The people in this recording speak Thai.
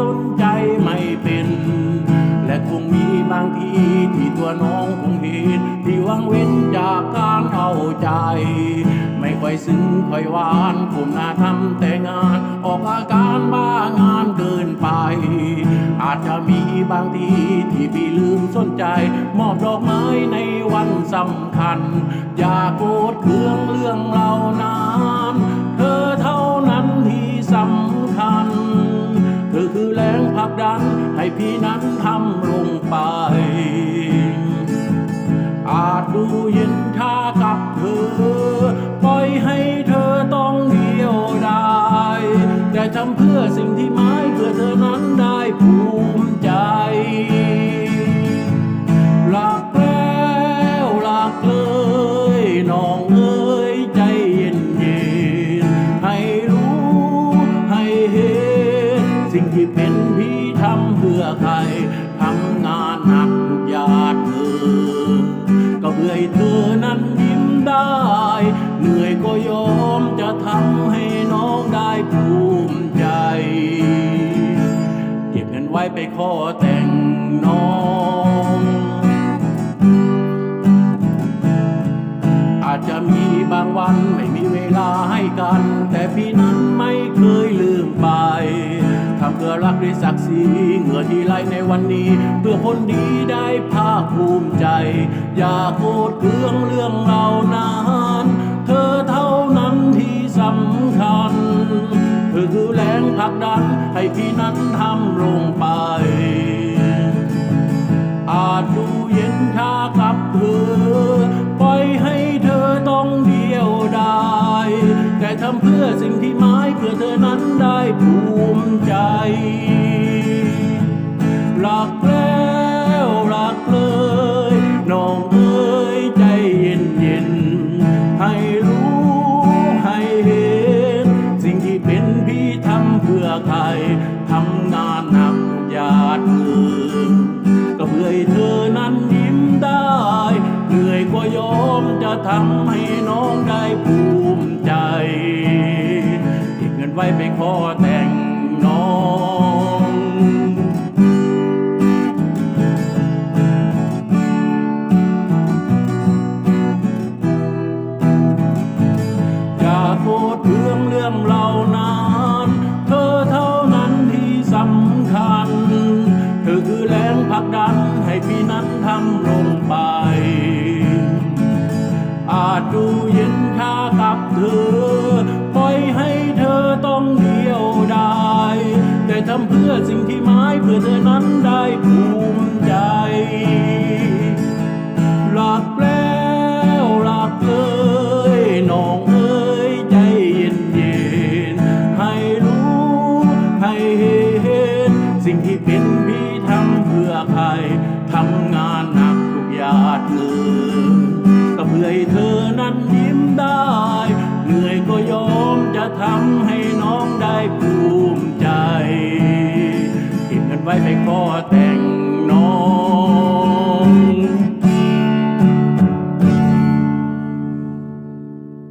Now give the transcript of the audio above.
สนใจไม่เป็น และคงมีบางทีที่ตัวน้องคงเห็นที่วังเว้นจากการเอาใจ ไม่ค่อยซึ้งค่อยหวานคุมหน้าทำแต่งาน ออกอาการบ้างานเกินไป อาจจะมีบางทีที่พี่ลืมสนใจ มอบดอกไม้ในวันสำคัญ อย่าโกรธเคืองเรื่องเหล่านั้น ให้พี่นั้นทำลงไป อาจดูเย็นชากับเธอ ปล่อยให้เธอต้องเดียวดายแต่ทำเพื่อสิ่งที่หมายเพื่อเธอนั้นได้ภูมิใจหลักแล้วหลักเลยน้องเอ้ยใจเย็นเย็นๆให้รู้ให้เห็นสิ่งที่เป็นพี่ ทำเพื่อใครทำงานหนักทุกยาดเธอ ก็เพื่อให้เธอนั้นยิ้มได้ เหนื่อยก็ยอมจะทำให้น้องได้ภูมิใจ เก็บเงินไว้ไปขอแต่งน้อง เพื่อรักด้วยศักดิ์ศรีเหงื่อที่ไหลในวันนี้ เพื่อคนดีได้ภาคภูมิใจ อย่าโกรธเคืองเรื่องเหล่านั้นเธอเท่านั้นที่สำคัญเธอคือแรงผลักดันให้พี่นั้นทำลงไป อาจดูเย็นชากับเธอ ปล่อยให้เธอต้องเดียวดายแต่ทำเพื่อสิ่ง อเธอนั้นได้ภูมิใจหลักแล้วหลักเลยน้องเอ้ยใจเย็นเย็นให้รู้ให้เห็น สิ่งที่เป็นพี่ทำเพื่อใครทำงานหนักหยาดเหงื่อก็เพื่อให้เธอนั้นยิ้มได้เหนื่อยก็ยอมจะทำให้น้องได้ภูมิ ว้ไปขอแต่งน้องอย่าโกรธเรื่องเรื่องเหล่านั้นเธอเท่านั้นที่สำคัญ เธอคือแรงผลักดันให้พี่นั้นทำลงไป อาจดูเย็นชากับเธอ ทำเพื่อสิ่งที่หมายเพื่อเธอนั้นได้ภูมิใจหลักแล้วหลักเลยน้องเอ้ยใจเย็นเย็นๆให้รู้ให้เห็น สิ่งที่เป็นพี่ทำเพื่อใครทำงานหนักทุกหยาดเงื่อก็เพื่อให้เธอนั้นยิ้ แต่งน้อง